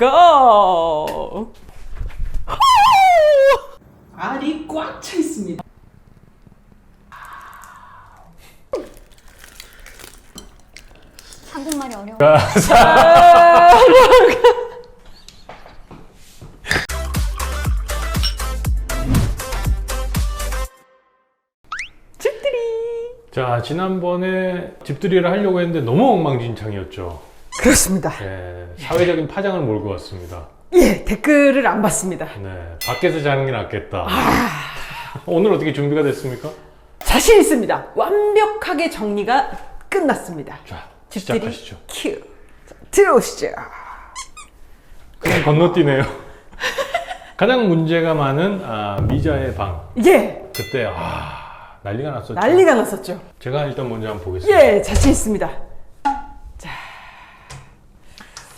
고! 알이 꽉 차 있습니다. 한국말이 어려워. 집들이. 자, 지난번에 집들이를 하려고 했는데 너무 엉망진창이었죠. 그렇습니다. 예, 사회적인 파장을 몰고 왔습니다. 예, 댓글을 안 봤습니다. 네, 밖에서 자는 게 낫겠다. 아. 오늘 어떻게 준비가 됐습니까? 자신 있습니다. 완벽하게 정리가 끝났습니다. 자, 집들이 시작하시죠. 큐. 자, 들어오시죠. 그냥 건너뛰네요. 가장 문제가 많은 아, 미자의 방. 예, 그때 아 난리가 났었죠. 난리가 났었죠. 제가 일단 먼저 한번 보겠습니다. 예, 자신 있습니다.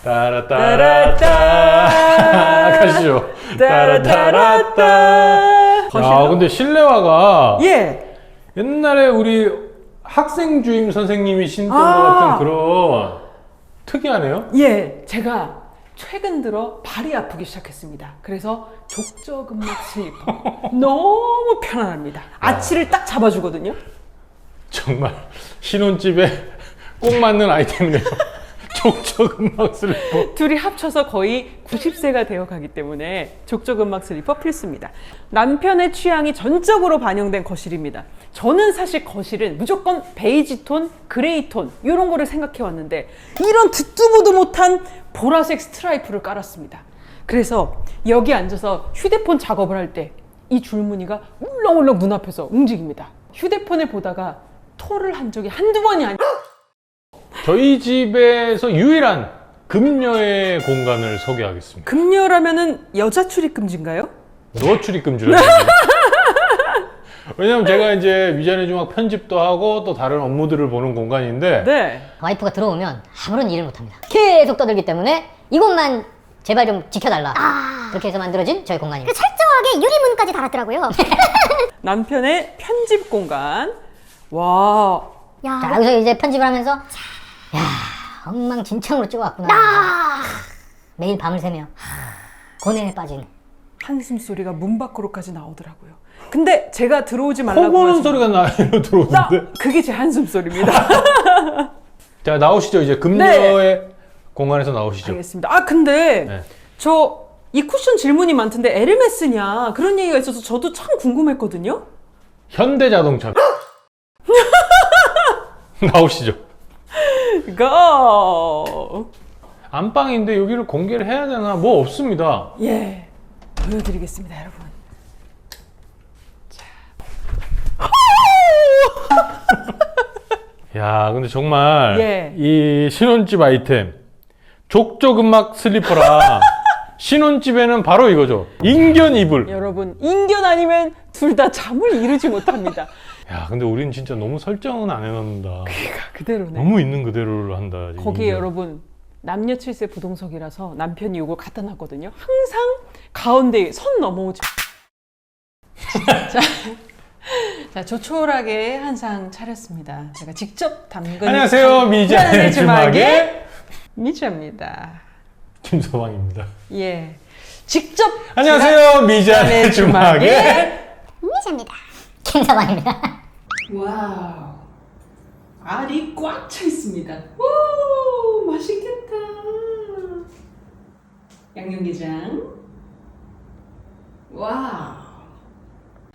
따라따라따 따라따. 가시죠. 따라따라따. 야, 거실로? 근데 실내화가 예, 옛날에 우리 학생 주임 선생님이 신던 아. 것 같은 그런 특이하네요. 예, 제가 최근 들어 발이 아프기 시작했습니다. 그래서 족저근막 슬리퍼 너무 편안합니다. 아치를 딱 잡아주거든요. 정말 신혼집에 꼭 맞는 아이템이네요. 족저근막 슬리퍼. 둘이 합쳐서 거의 90세가 되어 가기 때문에 족저근막 슬리퍼 필수입니다. 남편의 취향이 전적으로 반영된 거실입니다. 저는 사실 거실은 무조건 베이지 톤, 그레이 톤 이런 거를 생각해 왔는데 이런 듣도 보도 못한 보라색 스트라이프를 깔았습니다. 그래서 여기 앉아서 휴대폰 작업을 할 때 이 줄무늬가 울렁울렁 눈앞에서 움직입니다. 휴대폰을 보다가 토를 한 적이 한두 번이 아니 저희 집에서 유일한 금녀의 공간을 소개하겠습니다. 금녀라면은 여자 출입 금지인가요? 노 출입금지를. 왜냐면 제가 이제 미자네 주막 편집도 하고 또 다른 업무들을 보는 공간인데 네. 와이프가 들어오면 아무런 일을 못합니다. 계속 떠들기 때문에 이것만 제발 좀 지켜달라. 그렇게 해서 만들어진 저희 공간입니다. 철저하게 유리문까지 달았더라고요. 남편의 편집 공간. 와. 야, 자, 여기서 이제 편집을 하면서 야 엉망진창으로 찍어왔구나. 아, 매일 밤을 새며 고뇌에 빠진 한숨 소리가 문 밖으로까지 나오더라고요. 근데 제가 들어오지 말라고 하지- 소리가 나요 나 들어오는데. 그게 제 한숨 소리입니다. 자 나오시죠 이제 금녀의 공간에서 나오시죠. 알겠습니다. 아 근데 네. 저 이 쿠션 질문이 많던데 에르메스냐 그런 얘기가 있어서 저도 참 궁금했거든요. 현대자동차. 나오시죠. 고! 안방인데 여기를 공개를 해야 되나 뭐 없습니다. 예. 보여드리겠습니다, 여러분. 야 근데 정말 예. 이 신혼집 아이템 족저 근막 슬리퍼라 신혼집에는 바로 이거죠. 인견 이불. 여러분 인견 아니면 둘 다 잠을 이루지 못합니다. 야 근데 우린 진짜 너무 설정은 안 해놓는다. 그대로네. 너무 있는 그대로를 한다. 거기에 인견. 여러분 남녀 7세 부동석이라서 남편이 이걸 갖다 놨거든요. 항상 가운데 선 넘어오지. 자, 자 조촐하게 한상 차렸습니다. 제가 직접 담근 안녕하세요 미자의 주막의 미자입니다. 김서방입니다. 예, 직접 안녕하세요 미자의 주막의 미샤입니다. 김서방입니다. 와우 알이 꽉 차 있습니다. 오 맛있겠다. 양념게장. 와우.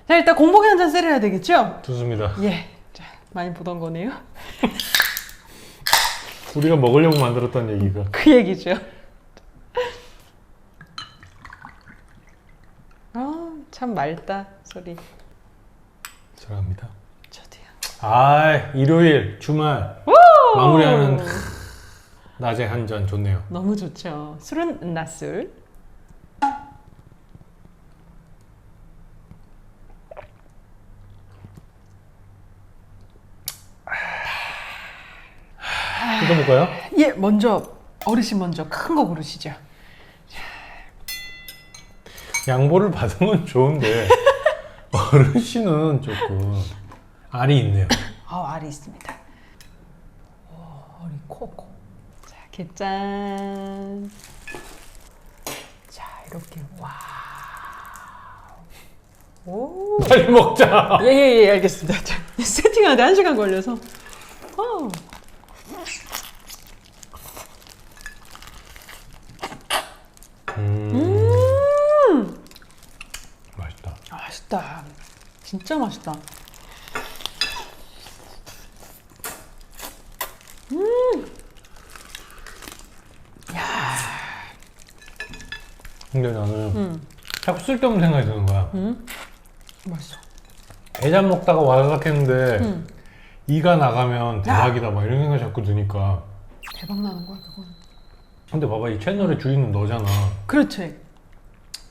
자 일단 공복에 한 잔 세려야 되겠죠? 좋습니다. 예. 자 많이 보던 거네요. 우리가 먹으려고 만들었던 얘기가 그 얘기죠. 아 참 맑다 소리. 사랑합니다. 저도요. 아 일요일 주말 마무리하는 하, 낮에 한 잔 좋네요. 너무 좋죠. 술은 낮술. 뜯어볼까요? 예, 먼저 어르신 먼저 큰 거 고르시죠. 양보를 받으면 좋은데 어르신은 조금 알이 있네요. 아, 알이 있습니다. 오, 알이 코, 코. 자, 게짠. 이렇게 와. 오. 빨리 먹자. 예예예 예, 알겠습니다. 자, 세팅하는데 한 시간 걸려서. 어. 진짜 맛있다. 근데 나는 음. 자꾸 쓸데없는 생각이 드는 거야. 맛있어. 대잔 먹다가 와삭 했는데 음. 이가 나가면 대박이다 막 이런 생각이 자꾸 드니까. 대박 나는 거야 그건. 근데 봐봐 이 채널의 주인은 너잖아. 그렇지.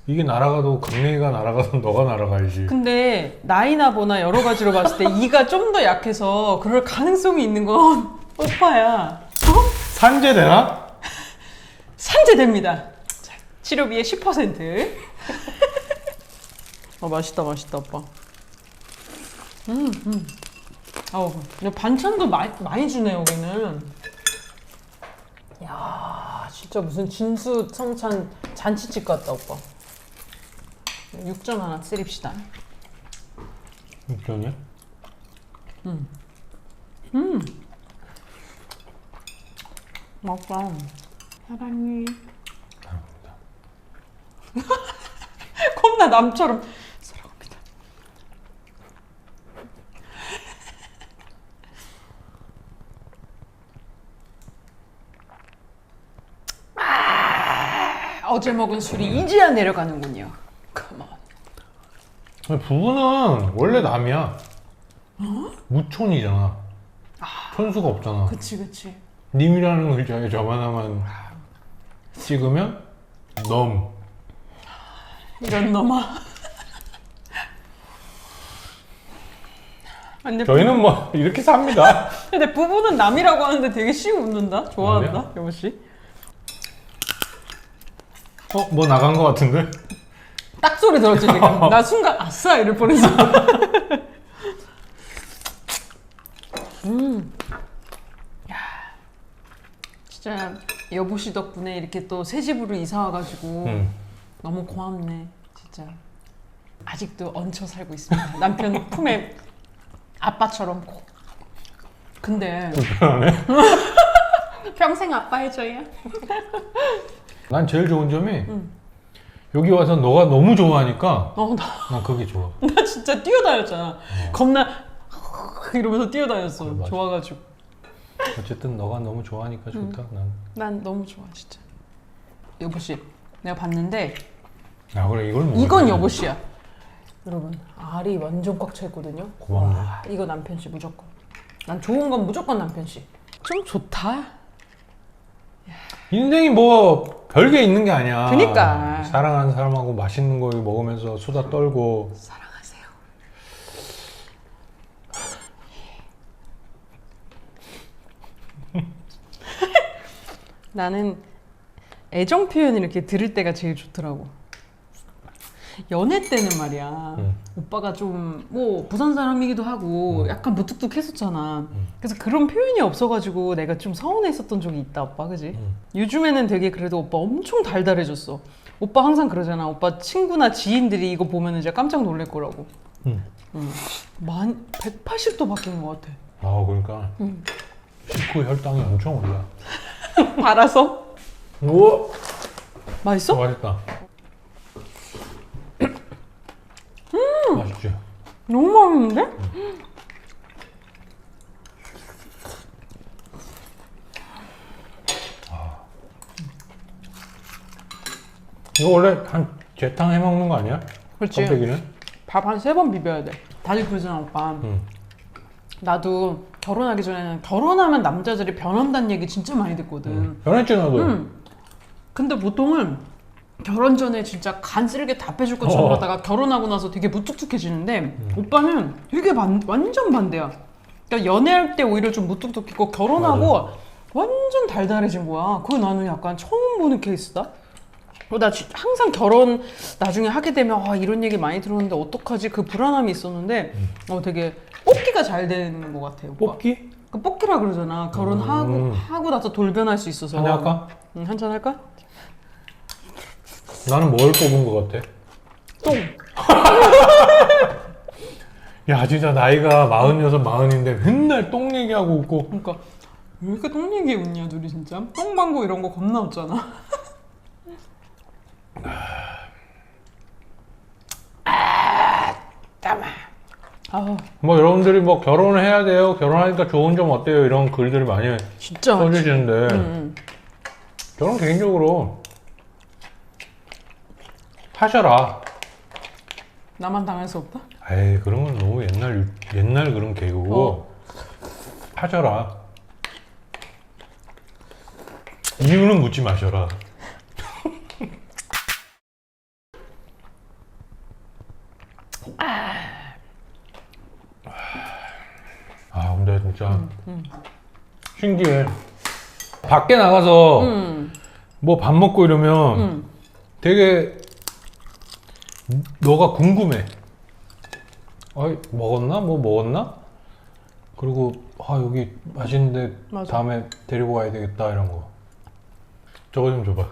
이게 날아가도 강냉이가 날아가도 너가 날아가야지. 근데 나이나 보나 여러 가지로 봤을 때 이가 좀 더 약해서 그럴 가능성이 있는 건 오빠야. 어? 산재되나? 산재됩니다. 자, 치료비의 10%. 아 맛있다 맛있다 오빠. 음 음. 아우 근데 반찬도 마, 많이 주네 여기는. 야 진짜 무슨 진수 성찬 잔치집 같다 오빠. 육전 하나 쓰립시다. 육전이야? 맛있다. 사랑해. 사랑합니다. 겁나 남처럼 사랑합니다. 아, 어제 먹은 술이 이제야 내려가는군요. 근데 부부는 원래 남이야. 무촌이잖아. 촌수가 없잖아. 그치 그치. 님이라는 글자에 점 하나만 찍으면 넘. 이런 놈아. 아, 근데, 저희는 뭐 이렇게 삽니다. 근데 부부는 남이라고 하는데 되게 씩 웃는다. 좋아한다? 여보 씨. 어, 뭐 나간 것 같은데? 딱 소리 들었지 지금. 나 순간 아싸 이럴 뻔했어. 음, 야, 진짜 여보 씨 덕분에 이렇게 또 새 집으로 이사 와가지고 응. 너무 고맙네, 진짜. 아직도 얹혀 살고 있습니다. 남편 품에 아빠처럼 꼭. 근데 불편하네. 평생 아빠 해줘야. 난 제일 좋은 점이 여기 와서 너가 너무 좋아하니까 어, 나, 난 그게 좋아. 나 진짜 뛰어다녔잖아. 겁나 이러면서 뛰어다녔어. 어, 맞아. 좋아가지고. 어쨌든 너가 너무 좋아하니까 좋다. 난. 난 너무 좋아 진짜. 여보 씨, 내가 봤는데 아 그래 이걸 먹어. 이건 여보 씨야. 여러분 알이 완전 꽉 차 있거든요. 고맙네. 와, 이거 남편 씨 무조건. 난 좋은 건 무조건 남편 씨. 좀 좋다. 인생이 뭐 별게 있는 게 아니야. 그니까. 사랑하는 사람하고 맛있는 거 먹으면서 수다 떨고. 사랑하세요. 나는 애정 표현 이렇게 들을 때가 제일 좋더라고. 연애 때는 말이야. 응. 오빠가 좀 뭐 부산 사람이기도 하고 응. 약간 무뚝뚝했었잖아. 그래서 그런 표현이 없어가지고 내가 좀 서운했었던 적이 있다, 오빠, 그지? 응. 요즘에는 되게 그래도 오빠 엄청 달달해졌어. 오빠 항상 그러잖아. 오빠 친구나 지인들이 이거 보면은 진짜 깜짝 놀랄 거라고. 응. 응. 만 180도 바뀐 것 같아. 아 그러니까 응. 식후 혈당이 엄청 올라. 달아서? 우와. 맛있어? 어, 맛있다. 맛있지. 너무 맛있는데? 이거 원래 한 재탕 해 먹는 거 아니야? 그렇지. 껍데기는? 밥 한 세 번 비벼야 돼. 다들 그러잖아, 오빠. 응. 나도 결혼하기 전에는 결혼하면 남자들이 변한다는 얘기 진짜 많이 듣거든. 변했지 나도. 응. 근데 보통은 결혼 전에 진짜 간 쓰레기 다 빼줄 것처럼 어. 하다가 결혼하고 나서 되게 무뚝뚝해지는데 오빠는 되게 반, 완전 반대야. 그러니까 연애할 때 오히려 좀 무뚝뚝했고 결혼하고 완전 달달해진 거야. 그거 나는 약간 처음 보는 케이스다. 어, 나 지- 항상 결혼 나중에 하게 되면 아, 이런 얘기 많이 들었는데 어떡하지 그 불안함이 있었는데 어 되게 뽑기가 잘 되는 것 같아요. 오빠. 뽑기? 그 뽑기라 그러잖아. 결혼하고 음. 하고 나서 돌변할 수 있어서. 한잔 할까? 응, 한잔 할까? 나는 뭘 뽑은 것 같아? 똥. 야 진짜 나이가 마흔여섯 마흔인데 맨날 똥 얘기하고 웃고. 그러니까 왜 이렇게 똥 얘기 웃냐 둘이 진짜? 똥방구 이런 거 겁나 웃잖아. 아 아우. 뭐 여러분들이 뭐 결혼을 해야 돼요? 결혼하니까 좋은 점 어때요? 이런 글들을 많이 진짜 써주시는데. 음. 저는 개인적으로 하셔라 나만 당할 수 없다? 에이 그런 건 너무 옛날 유- 옛날 그런 개그고 어. 하셔라 이유는 묻지 마셔라 아 근데 진짜 신기해 밖에 나가서 음. 뭐 밥 먹고 이러면 음. 되게 너가 궁금해. 아 먹었나? 뭐 먹었나? 그리고 아 여기 맛있는데 맞아. 다음에 데리고 가야 되겠다 이런 거. 저거 좀 줘봐.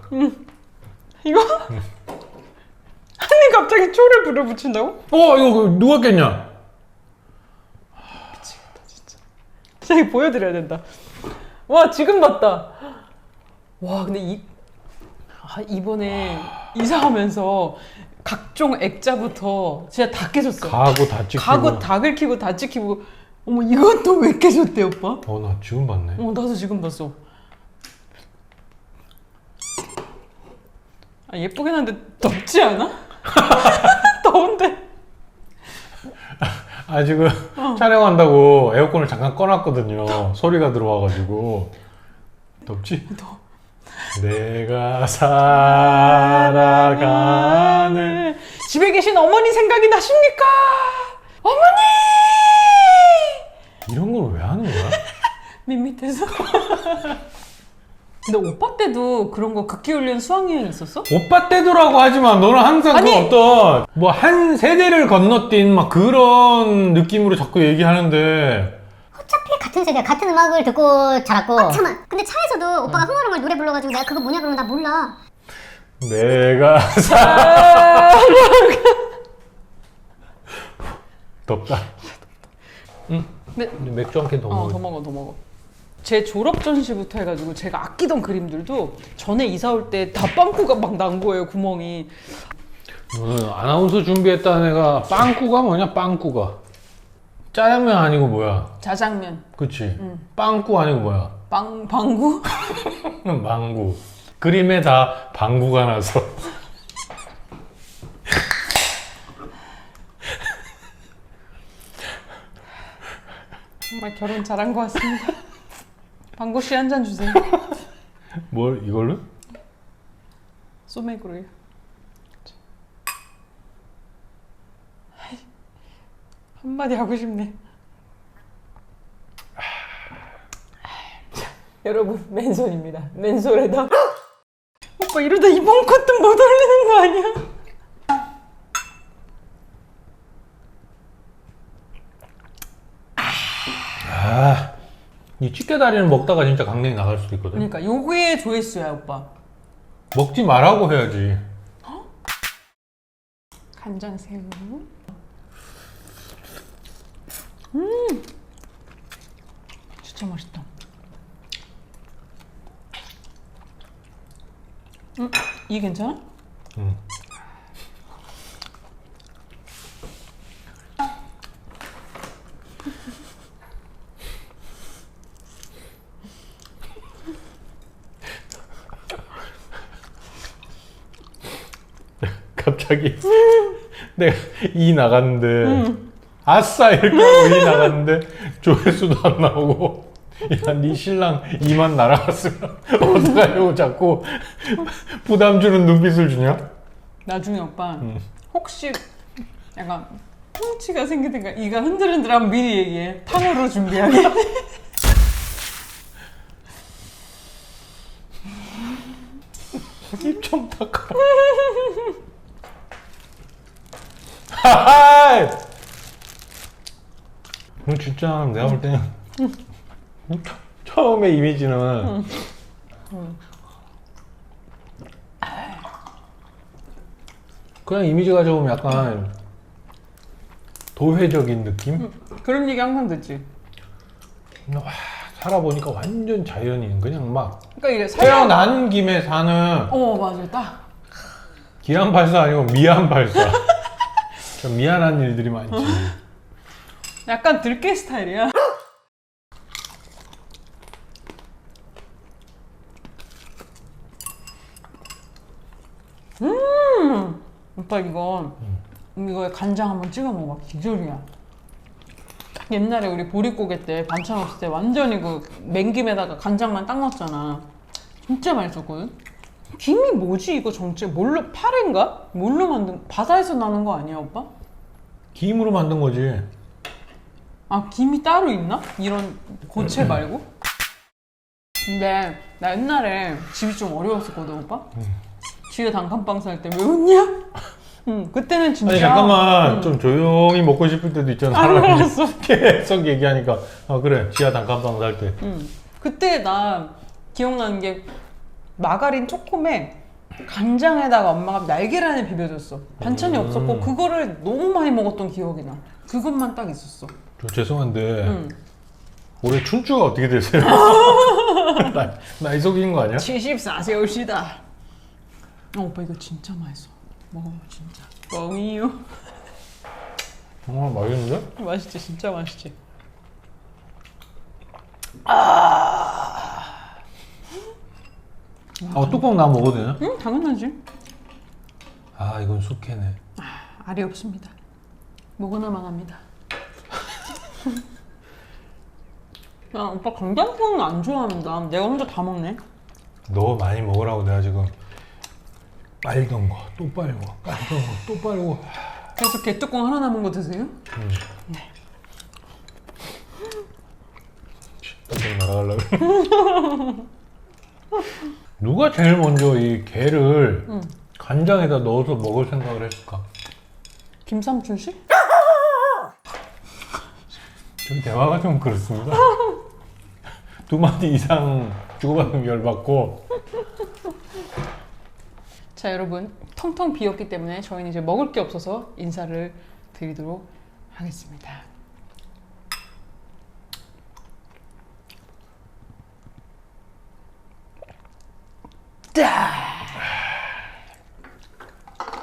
이거? 아니 갑자기 초를 불어붙인다고? 어 이거 그 누가 깼냐? 진짜 이거 보여드려야 된다 와 지금 봤다 와 근데 이 아, 이번에 이사하면서 각종 액자부터 진짜 다 깨졌어요 가구 다 찍히고. 가구 다 긁히고 다 찍히고 어머 이건 또 왜 깨졌대 오빠? 어 나 지금 봤네. 어 나도 지금 봤어 아 예쁘긴 한데 덥지 않아? 더운데 아 지금 어. 촬영한다고 에어컨을 잠깐 꺼놨거든요. 소리가 들어와가지고 덥지? 더. 내가 살아가는 집에 계신 어머니 생각이 나십니까? 어머니 이런 걸 왜 하는 거야? 밋밋해서 근데 오빠 때도 그런 거 극기훈련 수학여행 있었어? 오빠 때도라고 하지만 너는 항상 아니! 그 어떤 뭐 한 세대를 건너뛴 막 그런 느낌으로 자꾸 얘기하는데 어차피 같은 세대 같은 음악을 듣고 자랐고 잠깐만. 근데 차에서도 오빠가 흥얼흥얼 노래 불러가지고 내가 그거 뭐냐 그러면 나 몰라. 내가 사 아, 덥다. 응. 네. 근데 맥주 한 캔더 어, 먹어. 더 먹어, 더 먹어. 제 졸업 전시부터 해가지고 제가 아끼던 그림들도 전에 이사 올 때 다 빵꾸가 막 난 거예요, 구멍이. 너는 아나운서 준비했다는 애가 빵꾸가 뭐냐? 빵꾸가 짜장면 아니고 뭐야? 자장면, 그치? 빵꾸 아니고 뭐야? 빵, 방구? 망구. 그림에 다 방구가 나서. 정말 결혼 잘한 것 같습니다. 방구 씨 한 잔 주세요. 뭘 이걸로? 소맥으로요. 한마디 하고 싶네. 여러분 맨손입니다. 맨손에다 오빠 이러다 이번 것도 못 올리는 거 아니야? 아, 이 집게 다리는 먹다가 진짜 강냉이 나갈 수도 있거든. 그러니까 요게 조회수야 오빠. 먹지 말라고 해야지. 간장 새우. 음, 진짜 맛있다. 음, 이 괜찮아? 응. 갑자기 내가 이 나갔는데 아싸 이렇게 이 나갔는데 조회수도 안 나오고 야네 신랑 이만 날아갔으면 어떡하려고 자꾸 부담 주는 눈빛을 주냐? 나중에 오빠 혹시 약간 통치가 생기든가 이가 흔들흔들하면 미리 얘기해. 탕후루 준비하게. 입 좀 닦아. 하하이! 너 진짜 내가 볼 때는 처- 처음에 이미지는 그냥 이미지가 좀 약간 도회적인 느낌? 그런 얘기 항상 듣지. 와, 살아보니까 완전 자연인 그냥 막 그러니까 이게 살려. 태어난 김에 사는 어 맞아 딱. 기안 발사 아니고 미안 발사. 좀 미안한 일들이 많지. 약간 들깨 스타일이야. 음, 오빠 이거 이거에 간장 한번 찍어 먹어. 기절이야. 딱 옛날에 우리 보릿고개 때 반찬 없을 때 완전히 그 맹김에다가 간장만 딱 넣었잖아. 진짜 맛있었거든. 김이 뭐지 이거 정체 뭘로 파래인가? 뭘로 만든 바다에서 나는 거 아니야 오빠? 김으로 만든 거지. 아 김이 따로 있나? 이런 고체 말고? 근데 나 옛날에 집이 좀 어려웠었거든 오빠? 집에 단칸방 살 때 왜 웃냐? 응 그때는 진짜 아니 잠깐만 좀 조용히 먹고 싶을 때도 있잖아. 안 사람이 먹었어 계속 얘기하니까 아 그래 지하 단칸방 살 때. 응 그때 나 기억나는 게 마가린 초코에 간장에다가 엄마가 날계란을 비벼줬어 반찬이 음. 없었고 그거를 너무 많이 먹었던 기억이 나 그것만 딱 있었어 저 죄송한데 응. 올해 춘추가 어떻게 되세요? 나, 나이 속인 거 아니야? 74세우시다. 어, 오빠 이거 진짜 맛있어. 먹어봐 진짜. 뻥이요. 정말 맛있는데? 맛있지 진짜 맛있지. 아 뚜껑 나 먹어도 되나? 응 당연하지. 아 이건 숙회네. 알이 없습니다. 먹으나만 합니다. 야 오빠 간장콩은 안 좋아한다. 내가 혼자 다 먹네. 너 많이 먹으라고 내가 지금 빨던 거 또 빨고 빨던 거 또 빨고 그래서 개뚜껑 하나 남은 거 드세요? 깜짝 날아가려고 누가 제일 먼저 이 게를 응. 간장에다 넣어서 먹을 생각을 했을까? 김삼춘 씨? 좀 대화가 좀 그렇습니다 두 마디 이상 주고받으면 열받고 자 여러분 텅텅 비었기 때문에 저희는 이제 먹을 게 없어서 인사를 드리도록 하겠습니다. 짜!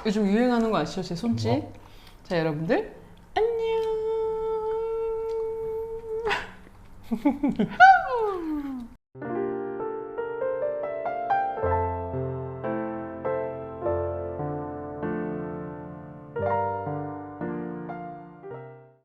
요즘 유행하는 거 아시죠? 제 손짓. 뭐? 자 여러분들 ハハハハ!